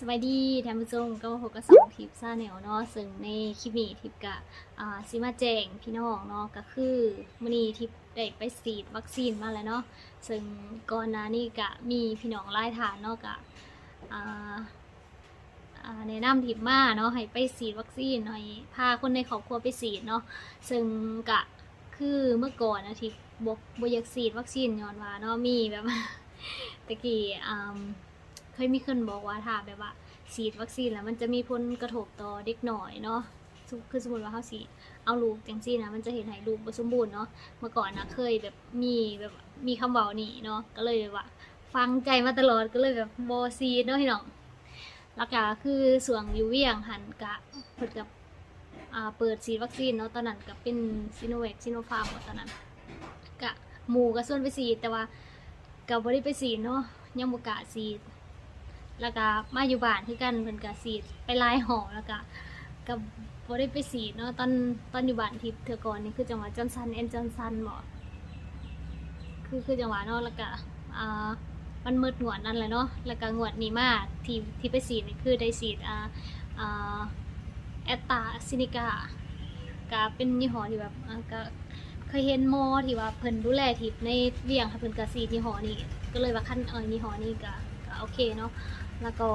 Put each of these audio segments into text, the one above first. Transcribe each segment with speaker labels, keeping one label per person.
Speaker 1: สวัสดีท่านผู้ชมก็มาพบกับสองทิปซาแนวเนาะซึ่งในคลิปนี้ทิปกะอ่าซิมาแจงพี่น้องเนาะก็คือมื้อนี้ทิปได้ไปฉีดวัคซีนมาแล้วเนาะซึ่งก่อนหน้านี้กะมีพี่น้องหลายฐานเนาะกะอ่าอ่าแนะนำทิปมาเนาะให้ไปฉีดวัคซีนให้พาคนในครอบครัวไปฉีดเนาะซึ่งกะคือเมื่อก่อนนะทิปบ่บ่อยากฉีดวัคซีนย้อนว่าเนาะมีแบบตะกี้อ่า เคยมีคนบอกว่าถ้าแบบว่าฉีดวัคซีนแล้วมันจะมีผลกระทบต่อเด็กหน่อยเนาะคือสมมติว่าเขาสีเอาลูกจังซี่นะมันจะเห็นให้ลูกบ่สมบูรณ์เนาะเมื่อก่อนนะเคยแบบมีแบบมีคำเว้านี่เนาะก็เลยแบบว่า ฟังใจมาตลอดก็เลยแบบบ่ซีดเนาะพี่น้องแล้วก็คือส่วงยูเวียงหันกะเพิ่นกับอ่าเปิดฉีดวัคซีนเนาะตอนนั้นก็เป็นซิโนแวคซิโนฟาร์มตอนนั้นกะหมู่ก็ส่วนไปฉีดแต่ว่าก็บ่ได้ไปฉีดเนาะยังบ่กล้าฉีด แล้วก็มาอยู่บ้านคือกันเพิ่นก็สีดไปลายหอแล้วก็ก็บ่ได้ไปสีดเนาะตอนตอนอยู่บ้านทิพย์เทื่อก่อนนี่คือจังหวัดจอนสันแอนจอนสันบ่คือคือจังหวัดเนาะแล้วก็อ่ามันมืดงวดนั่นแหละเนาะแล้วก็งวดนี้มาที่ที่ไปสีดนี่คือได้สีดอ่าอ่าแอตตาซินิกาก็เป็นยี่ห้อที่แบบก็เคยเห็นหมอที่ว่าเพิ่นดูแลทิพย์ในเวียงค่ะเพิ่นก็สีดยี่ห้อนี้ก็เลยว่าคันเออยี่ห้อนี้ก็ก็โอเคเนาะ แล้วก็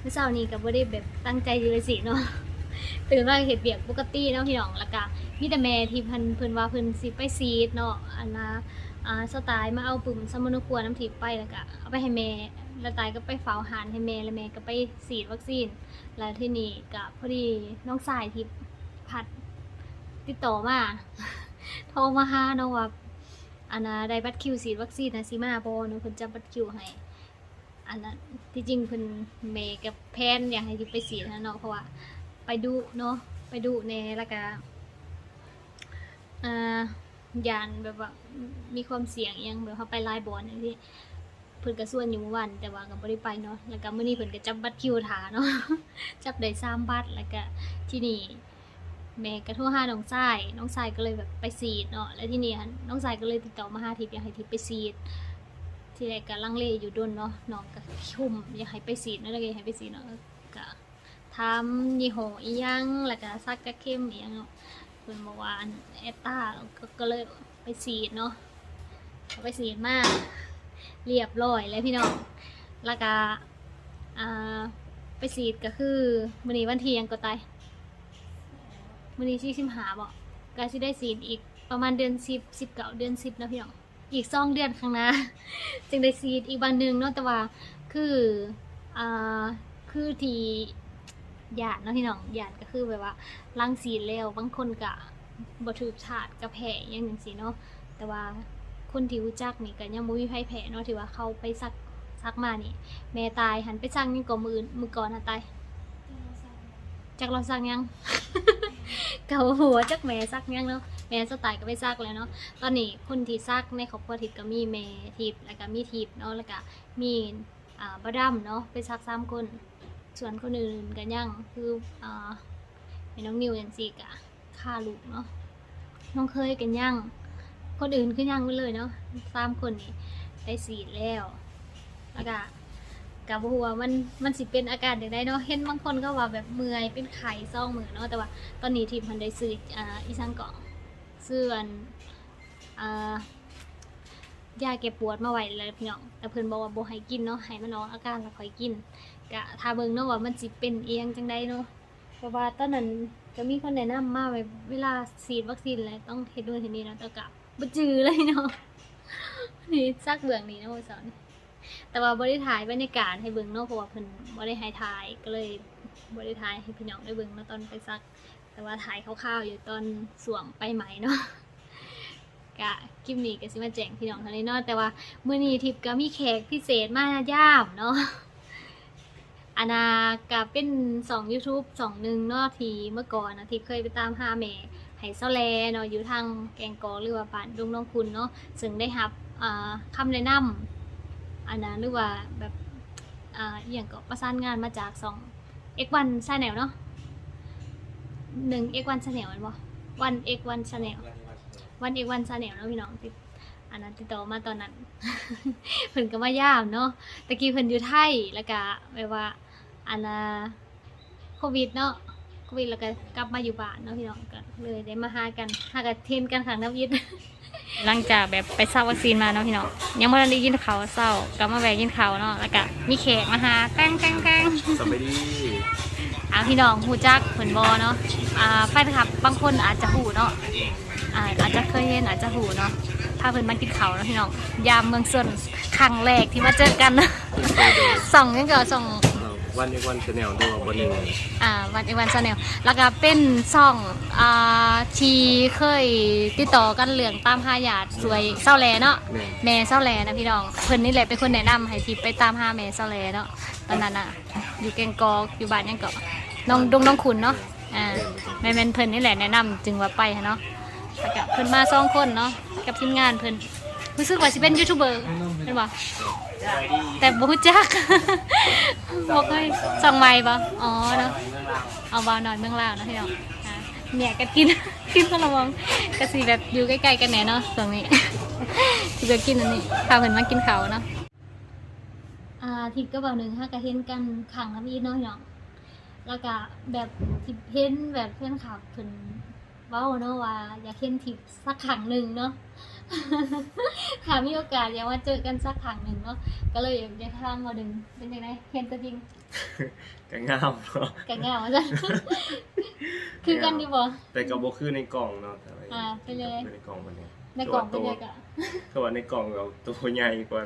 Speaker 1: เมื่อเช้านี้ก็บ่ได้แบบตั้งใจเลยสิเนาะตื่นมาเฮ็ดเวียกปกติเนาะพี่น้องแล้วก็มีแต่แม่ที่เพิ่นเพิ่นว่าเพิ่นสิไปซีดเนาะอันน่ะอ่าสไตล์มาเอาปุ่มสมนุครัวน้ำทิพย์ไปแล้วก็เอาไปให้แม่แล้วตายก็ไปเฝ้าหานให้แม่แล้วแม่ก็ไปฉีดวัคซีน แล้วที่นี่ก็พอดีน้องสายทิพย์พัดติดต่อมาโทรมาหาเนาะว่าอันน่ะได้บัตรคิวฉีดวัคซีนนะสิมาบ่เนาะเพิ่นจับบัตรคิวให้ อันนั้นที่จริงเพิ่นเมย์กับแพนอยากให้ทิพย์ไปสีนะเนาะเพราะว่าไปดูเนาะไปดูในแล้วก็อ่ายานแบบว่ามีความเสี่ยงยังแบบเขาไปไล่บอลอย่างที่เพิ่นก็ส่วนอยู่เมื่อวันแต่ว่าก็บ่ได้ไปเนาะแล้วก็มื้อนี้เพิ่นก็จับบัตรคิวถาเนาะจับได้3บัตรแล้วก็ที่นี่แม่ก็โทรหาน้องชายน้องชายก็เลยแบบไปสีดเนาะแล้วที่นี่น้องชายก็เลยติดต่อมาห้าทิพย์อยากให้ทิพย์ไปสีด ที่แรกก็ลังเลอยู่ดนเนาะน้องก็ชุ่มอยากให้ไปสีดเนาะแล้วก็ยให้ไปสีดเนาะก็ทำยี่ห้ออียังแล้วก็ซักกะเข้มอียังเนาะเพิ่นบอกว่าอันแอตตาก็ก็เลยไปสีดเนาะไปสีดมากเรียบร้อยแล้วพี่น้องแล้วก็ไปสีดก็คือมื้อนี้วันที่ยังก็ตายมื้อนี้ที่สิบหาบ่ก็สิได้สีดอีกประมาณเดือน10 19เก้าเดือน10นะพี่น้อง อีกสองเดือนข้างหน้าจึงได้ซีดอีกบางหนึ่งเนาะแต่ว่าคืออ่าคือที่หยาดเนาะพี่น้องหยาดก็คือแบบว่าลังซีดแล้วบางคนก็บ่ถูกถาดกระแผลอยังจังซี่เนาะแต่ว่าคนที่รู้จักนี่ก็ยังบ่มีไผแผลเนาะที่ว่าเขาไปซักซักมานี่ แม่ตายหันไปซักนี่ก็มืออื่นมือก่อนหันตายจักเราซักยัง เกาหัวจักแม่ซักยังเนาะ แม่สไตล์ก็ไปซักแล้วเนาะตอนนี้คนที่ซักในครอบครัวทิพย์ก็มีเมทิพย์แล้วก็มีทิพย์เนาะแล้วก็มีอ่าบดัมเนาะไปซักสามคน ส่วนคนอื่นก็ยังคืออ่าน้องนิวอย่างสี่กะค่าลูกเนาะน้องเคยกันยังคนอื่นคือยังไปเลยเนาะสามคนนี้ได้สีแล้วแล้วก็กับหัวมันมันสิเป็นอาการอย่างไรเนาะเห็นบางคนก็ว่าแบบเมื่อยเป็นไข้ซ่องมือเนาะแต่ว่าตอนนี้ทิพย์มันได้ซื้ออ่าอีสังเกาะ ซื้อนอ่ายาแก้ปวดมาไว้แล้วพี่น้องแต่เพิ่นบอกว่าบ่ให้กินเนาะให้มันออกอาการแล้วค่อยกินกะถ้าเบิ่งเนาะว่ามันสิเป็นเอียงจังไดเนาะเพราะว่าตอนนั้นก็มีคนแนะนำมาไว้เวลาฉีดวัคซีนอะไรต้องเฮ็ดนู่นเฮ็ดนี่เนาะแต่กะบ่จือเลยเนาะนี่ซักเบื้องนี้เนาะว่สอนแต่ว่าบ่ได้ถ่ายบรรยากาศให้เบิ่งเนาะเพราะว่าเพิ่นบ่ได้ให้ถ่ายก็เลยบ่ได้ถ่ายให้พี่น้องได้เบิ่งเนาะตอนไปซัก แต่ว่าถ่ายคร่าวๆอยู่ตอนสวงไปไหมเนาะกะคลิปนี้ก็สิมาแจ้งพี่น้องเท่านี้เนาะแต่ว่ามื้อนี้ทิพย์ก็มีแขกพิเศษมาย่ามเนาะอานาก็เป็นสอง YouTube สองหนึ่งเนาะทีเมื่อก่อนนะที่เคยไปตามหาแม่ให้เซาแลเนาะอยู่ทางแกงกอหรือว่าบ้านดงน้องคุณเนาะซึ่งได้รับอ่าคำแนะนำอันนั้นหรือว่าแบบอ่าอย่างก็ประสานงานมาจากสอง X1 Channel เนาะ หนึ่ง X1 Channel แม่นบ่วัน X1 Channel วัน X1 Channel เนาะพี่น้องติดอันนั้นติดต่อมาตอนนั้น เพิ่นก็มายามเนาะตะกี้เพิ่นอยู่ไทยแล้วก็แบบว่าอันน่ะโควิดเนาะโควิดแล้วก็กลับมาอยู่บ้านเนาะพี่น้องก็เลยได้มาหากันหากันเทนกันขังน้ำยิดหลังจากแบบไปเศร้าวัคซีนมาเนาะพี่น้องยังไม่ได้ยินข่าวเศร้ากลับมาแวะยินข่าวเนาะแล้วก็มีแขกมาหาแกล้งแกล้งแกล้ง
Speaker 2: สวัสดี
Speaker 1: อ่าพี่น้องหูจักเพิ่นบอเนาะอ่าแฟนคลับบางคนอาจจะหูเนาะอ่าอาจจะเคยเห็นอาจจะหูเนาะพาเพิ่นมากินข้าวเนาะพี่น้องยามเมืองส่วนครั้งแรกที่มาเจอกันนะส่องนี่ก็ส่อง
Speaker 2: วันนี้วันชาแนลด้วยวันหนึ่ง
Speaker 1: อ่าวันอีวันชาแนลแล้วก็เป็นส่องอ่าที่เคยติดต่อกันเรื่องตามหาญาติสวยเศร้าแลเนาะ
Speaker 2: แม่
Speaker 1: แม่เศร้าแลนะพี่น้องเพิ่นนี่แหละเป็นคนแนะนำให้ทิพย์ไปตามหาแม่เศร้าแลเนาะ ตอนนั้นอะ อยู่แกงกอกอยู่บ้านยังเกาะน้องดงน้องขุนเนาะอ่าแม่แมนเพิ่นนี่แหละแนะนำจึงว่าไปเนาะแล้วก็เพิ่นมาสองคนเนาะกับทีมงานเพิ่นรู้สึกว่าสิเป็นยูทูบเบอร์เป็นบ่แต่บ่รู้จักบ่เคยส่องไม้บ่อ๋อเนาะเอาบ่าน้อยเมืองลาวเนาะพี่น้องเนี่ยก็กินกินขนมก็สิแบบอยู่ใกล้ๆกันแหน่เนาะตรงนี้สิไปกินอันนี้พาเพิ่นมากินข้าวเนาะ อ่าทิพย์ก็บอกหนึ่งห้ากระเห็นกันขังน้ำอีน้อยเนาะแล้วก็แบบทิพย์เห็นแบบเพื่อนขับเพิ่นเว้าเนาะว่า อยากเห็นทิพย์สักขังหนึ่งเนาะถ้ามีโอกาสอยากมาเจอกันสักขังหนึ่งเนาะก็เลยอยากถามมาดึงเป็นยังไงเห็นตัวจริง
Speaker 2: ก็งามเนาะ
Speaker 1: กันงามว่าจ้ะคือกันดีบ่
Speaker 2: แต่ก็บ่คือในกล่องเนาะแต่ว่า
Speaker 1: อ่าไปเลย
Speaker 2: ในกล่องมันเนี่ย
Speaker 1: ในกล่องเป็นยังไงกะ
Speaker 2: คือว่าในกล่องเราตัวใหญ่กว่า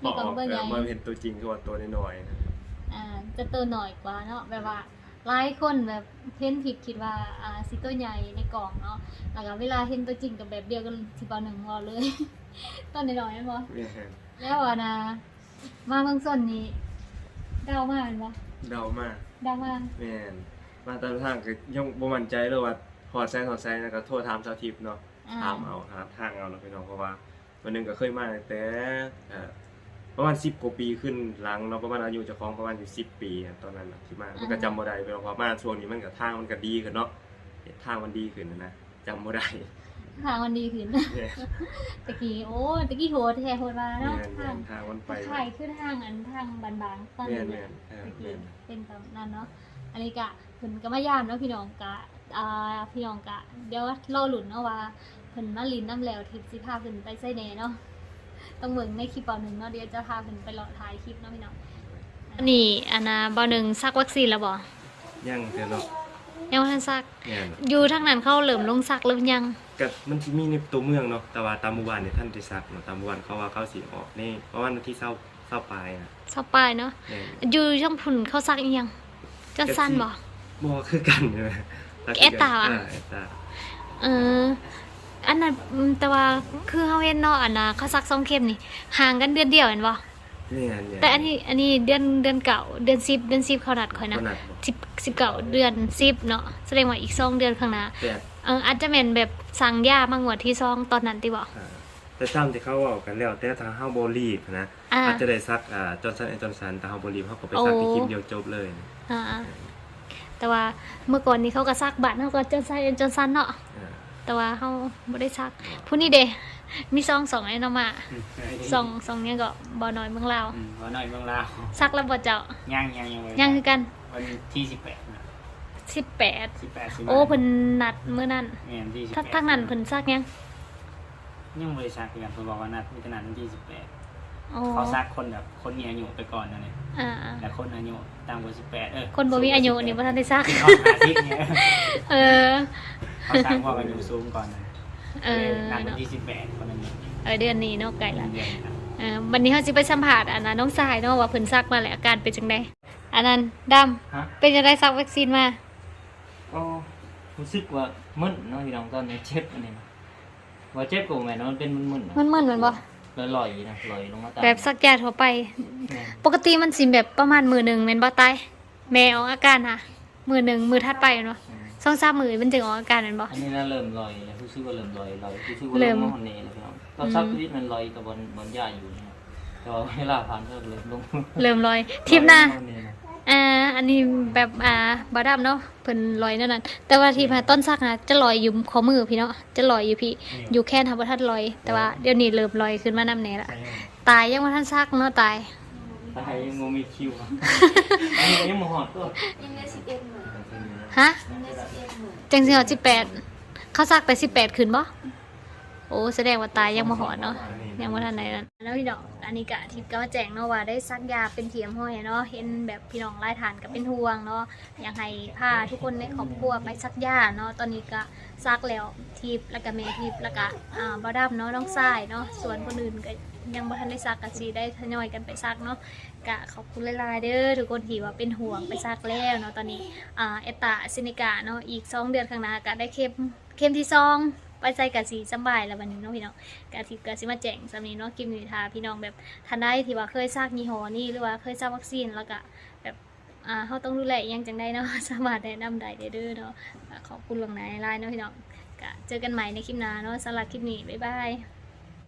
Speaker 1: ในกล่องเบอร์ใหญ่
Speaker 2: มาเห็นตัวจริงคือว่าตัวน้อยๆนะ
Speaker 1: อ่าจะตัวหน่อยกว่าเนาะแบบว่าหลายคนแบบเห็นผิดคิดว่าอ่าสิตัวใหญ่ในกล่องเนาะแล้วก็เวลาเห็นตัวจริงกับแบบเดียวกันสิบเอาหนึ่งวอเลย ตอนน้อยๆแม่นบ่
Speaker 2: แม่น
Speaker 1: แล้วอะนะมาเมืองส่วนนี้เดามาแม่นบ่
Speaker 2: เดามาก
Speaker 1: เดามา
Speaker 2: แม่นมาตามทางก็ยังบ่มั่นใจเลยว่าหอดแซงหอดแซงแล้วก็โทรถามสาวทิพย์เนาะ
Speaker 1: อ่า
Speaker 2: ถามเอาครับทางเอาเนาะพี่น้องเพราะว่าวันหนึงก็เคยมาตั้งแต่เอ่อประมาณ10กว่าปีขึ้นหลังเนาะประมาณอายุเจ้าของประมาณอยู่10ปีอะตอนนั้นน่ะที่มามันก็จำบ่ได้เพราะว่ามาช่วงนี้มันก็ทางมันก็ดีขึ้นเนาะทางมันดีขึ้นนะนะจำบ่ได้
Speaker 1: ทางมันดีขึ้น
Speaker 2: เนี่ย
Speaker 1: ตะกี้โอ้ตะกี้โหดแท้โหดมาเนาะ
Speaker 2: แม่น
Speaker 1: ทาง
Speaker 2: ทางมันไป
Speaker 1: ไข่ขึ้นทางอันทางบานๆตอน
Speaker 2: แม่
Speaker 1: นี้
Speaker 2: น
Speaker 1: เนี่ย
Speaker 2: แม่นเออ
Speaker 1: ตะกี้
Speaker 2: แม่น
Speaker 1: เป็นแบบนั้นเนาะอันนี้กะเพิ่นก็มายามเนาะพี่น้องกะ อ่าพี่น้องกะเดี๋ยวรอหลุนเนาะว่าเพิ่นมาลินน้ำแล้วทิพย์สิพาเพิ่นไปไส้แหน่เนาะต้องเบิ่งในคลิปเบาหนึ่งเนาะเดี๋ยวจะพาเพิ่นไปเลาะถ่ายคลิปเนาะพี่น้องอันนี้อันน่ะเบาหนึ่งซักวัคซีนแล้วบ่
Speaker 2: ยังแต่เนาะ
Speaker 1: ยังบ่ทันซัก
Speaker 2: แม่น
Speaker 1: อยู่ทางนั้นเขาเริ่มลงซักหรือยัง
Speaker 2: ก็มันสิมีในตัวเมืองเนาะแต่ว่าตามหมู่บ้านเนี่ยท่านได้ซักเนาะตามหมู่บ้านเขาว่าเขาสิออกนี่เพราะว่าวันที่เศร้าเศร้าปลายน่ะ
Speaker 1: เช้าปลายเนาะ
Speaker 2: แม่น
Speaker 1: อยู่ช่องพุ่นเขาซักอีหยังจะสั้นบ่
Speaker 2: บ่คือกันใช่ไหม
Speaker 1: เอสตา
Speaker 2: อ่
Speaker 1: อะ
Speaker 2: เอสตา
Speaker 1: เอออันนั้นอืมแต่ว่าคือเฮาเห็นเนาะอันน่ะเขาซักสองเข็มนี่ห่างกันเดือนเดียวเห็นบ่
Speaker 2: นี่อันเนี่ย
Speaker 1: แต่อันนี้อันนี้เดือนเดือนเก่าเดือนสิบเดือนสิบเขานัดข่อยนะ
Speaker 2: ขนาดบ่
Speaker 1: สิบสิบเก่าเดือนสิบเนาะแสดงว่าอีกสองเดือนข้างหน้า
Speaker 2: แต่
Speaker 1: เอออาจจะเป็นแบบสั่งยามางวดที่ซองตอนนั้นติบอก
Speaker 2: อ่าแต่ตามที่เขาเว้ากันแล้วแต่ทางเฮาบ่รีบนะ
Speaker 1: อ่า
Speaker 2: อาจจะได้ซักอ่าจอห์นสันแอนจอห์นสันแต่เฮาบ่รีบเฮาก็ไปซักที่
Speaker 1: โอ้
Speaker 2: คลิปเดียวจบเลยนะ
Speaker 1: อ่า แต่ว่าเมื่อก่อนนี้เขาก็ซักบัตรเขาก็จนซันจนซันเนาะ
Speaker 2: อ่า
Speaker 1: แต่ว่าเขาไม่ได้ซักผู้นี้เดมีซองสองไอ้เนาะมาซองซองเนี้ยก็บ่น้อยเมืองลาว
Speaker 3: อืมวันหน่อยเมืองลาว
Speaker 1: ซักแล้วบ่เจ้า
Speaker 3: ย่างย่างยังเลย
Speaker 1: ยังคือกัน
Speaker 3: วันที่สิบแปด
Speaker 1: สิบแปด
Speaker 3: สิบแปดสิบ
Speaker 1: โอ้เพิ่นนัดมื้อนั้น
Speaker 3: แม่นที่สิบ
Speaker 1: ทัก
Speaker 3: แปด
Speaker 1: ทักนั้นเพิ่นซักยัง
Speaker 3: ยังบริษัทกันเพิ่นบอกว่านัดมีขนาดวันที่สิบแปด
Speaker 1: โอ้
Speaker 3: เขาซักคนแบบคนมีอายุไปก่อนนะเนี่ย
Speaker 1: อ่า
Speaker 3: แต่คนอายุต่ำกว่าสิบแปดเออ
Speaker 1: คนบ่มีอายุนี่บ่ทันได้ซัก
Speaker 3: เขาหาทิศเนี่ย
Speaker 1: เออ
Speaker 3: เขาซักพวกอายุสูงก่อนนะ
Speaker 1: เออ
Speaker 3: นัดวัน
Speaker 1: เนาะ
Speaker 3: ที่สิบแปดคนอายุ
Speaker 1: เออเดือนนี้เนาะไกลละ
Speaker 3: เดือนครับ
Speaker 1: เออวันนี้เขาสิไปสัมผัสอันนั้นน้องสายเนาะว่าเพิ่นซักมาแล้วอาการเป็นจังไดอันนั้นดำ
Speaker 4: ฮะ
Speaker 1: เป็นจังไดซักวัคซีนมา
Speaker 4: ก็รู้สึกว่ามึนเนาะพี่น้องตอนนี้เจ็บอันนี้นะว่าเจ็บกูแม่เนาะมันเป็นมึนๆนะ
Speaker 1: มันๆแมันบ่
Speaker 4: แล้วลอยนะลอยลงมาตาม
Speaker 1: แบบซักยาทั่วไป
Speaker 4: แม่น
Speaker 1: ปกติมันสิแบบประมาณมือหนึงแม่นบ่ตายแม่ออกอาการค่ะมือหนึงมือถัดไปแม่นบ่
Speaker 4: อืม
Speaker 1: สองสามมือมันจึงออกอาการแม่นบ่
Speaker 4: อันนี้น่าเริ่มลอยแล้วรู้สึกว่าเริ่มลอยลอยรู้สึกว่า
Speaker 1: เริ่
Speaker 4: เริ่
Speaker 1: ม
Speaker 4: มมาหอนเนแล้วพี่น้องตอนซักชีวิตมันลอยกับบนบนหญ้าอยู่นะแต่ว่าเวลาผ่านก็เริ่มลง
Speaker 1: เริ่มลอยทิพย์หน้า
Speaker 4: ล อยลงมาเยะ
Speaker 1: อ่าอันนี้แบบอ่าบ่ดำเนาะเพิ่นลอยนั่นน่ะแต่ว่าที่มาต้นซักน่ะจะลอยอยู่ข้อมือพี่เนาะจะลอยอยู่พี่อยู่แค่ทำบ่ทันลอย แต่ว่าเดี๋ยวนี้เริ่มลอยขึ้นมานำแน่ละตายยังว่าท่านซักเนาะตาย
Speaker 4: ตายยังบ่มีคิวอะอันนี้ก็ยังบ่ฮอดตัว
Speaker 5: ยังได้สิบเอ็ดหมื่น
Speaker 1: ฮะ
Speaker 5: ยังได้สิบเอ็ดหมื่น
Speaker 1: จังสิเหรอสิบแปดเขาซักแต่สิบแปดขึ้นบ่โอ้แสดงว่าตายยังมาหอดเนาะ ยังว่าทันไหนั้นแล้วพี่น้องอันนี้กะทิพย์ก็มาแจ้งเนาะว่าได้ซักยาเป็นเทียมห้อยเนาะเห็นแบบพี่น้องไล่ทานก็เป็นห่วงเนาะอยากให้พาทุกคนในครอบครัวไปซักยาเนาะตอนนี้ก็ซักแล้วทิพย์แล้วก็เมทิพย์แล้วก็อ่าบอดับเนาะน้องสรายเนาะส่วนคนอื่นก็ยังไม่ทันได้ซักกัจีได้ทยอยกันไปซักเนาะกะขอบคุณหลายเด้อทุกคนที่ว่าเป็นห่วงไปซักแล้วเนาะตอนนี้เอตตาซินิกาเนาะอีก2เดือนข้างหน้าก็ได้เข้มเข้มที่2 ปใจจัยกะสีสบายแล้ววันนี้เนาะพี่น้องกะทีกะสิมาแจ้งสำนีเนาะกิมนิทาพี่น้องแบบทันได้ที่ว่าเคยซากยี่ห้อนี่หรือว่าเคยซากวัคซีนแล้วก็แบบอ่าเขาต้องดูแลยังจังได้เนาะสามารถแนะนำได้เด้อเนาะขอบคุณหลวงนายไลน์เนาะพี่น้องกะเจอกันใหม่ในคลิปหน้าเนาะสำหรับคลิปนี้บ๊ายบาย